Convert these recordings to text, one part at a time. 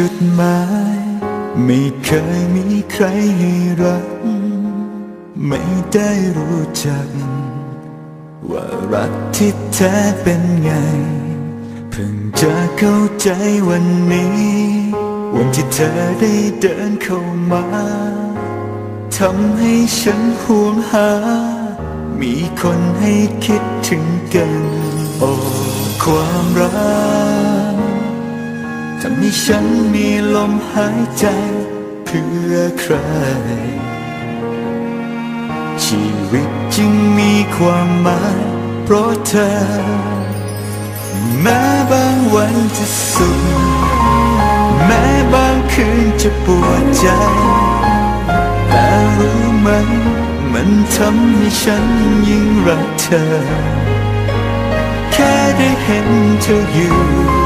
จุดหมาย ไม่เคยมีใครให้รัก ไม่ได้รู้จัก ว่ารักที่แท้เป็นไง เพิ่งจะเข้าใจวันนี้ วันที่เธอได้เดินเข้ามาทำให้ฉันห่วงหา มีคนให้คิดถึงกัน โอ้ความรัก ทำให้ฉันมีลมหายใจเพื่อใคร ชีวิตจึงมีความหมายเพราะเธอ แม้บางวันจะสุขแม้บางคืนจะปวดใจ แต่รู้ไหมมันทำให้ฉันยิ่งรักเธอ แค่ได้เห็นเธออยู่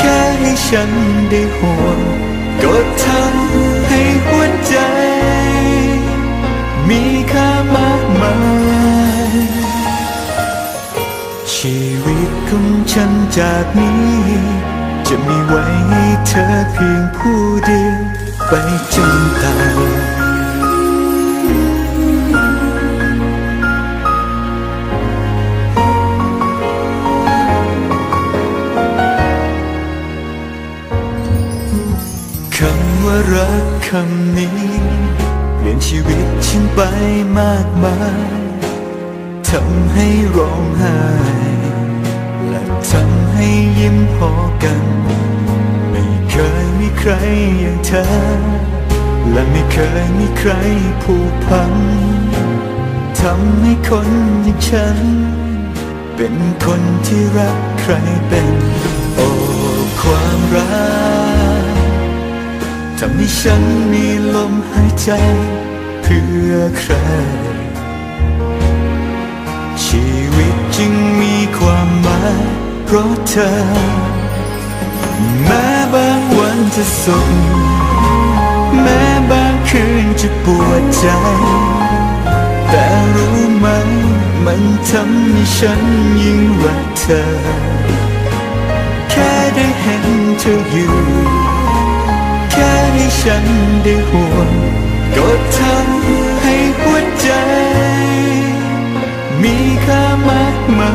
แค่ให้ฉันได้ห่วงก็ทำให้หัวใจ มีค่ามากมายชีวิตของฉันจากนี้ จะมีไว้ให้เธอเพียงผู้เดียวไปจนตาย คำว่ารักคำนี้เปลี่ยนชีวิตฉันไปมากมายทำให้ร้องไห้และทำให้ยิ้มพอกัน ไม่เคยมีใครอย่างเธอ และไม่เคยมีใครผูกพันทำให้คนอย่างฉัน เป็นคนที่รักใครเป็น ฉันมีลมหายใจเพื่อใคร ชีวิตจึงมีความหมายเพราะเธอ แม้บางวันจะสุขแม้บางคืนจะปวดใจ แต่รู้ไหมมันทำให้ฉันยิ่งรักเธอ ฉันได้ห่วงก็ทำให้หัวใจ มีค่ามากมา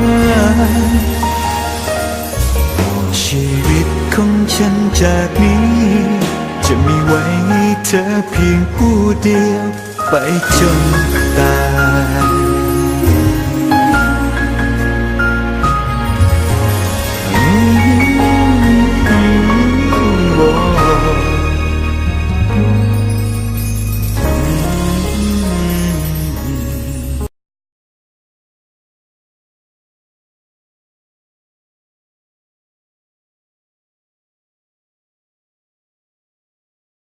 ยชีวิตของฉันจากนี้ จะมีไว้ให้เธอเพียงผู้เดียว ไปจน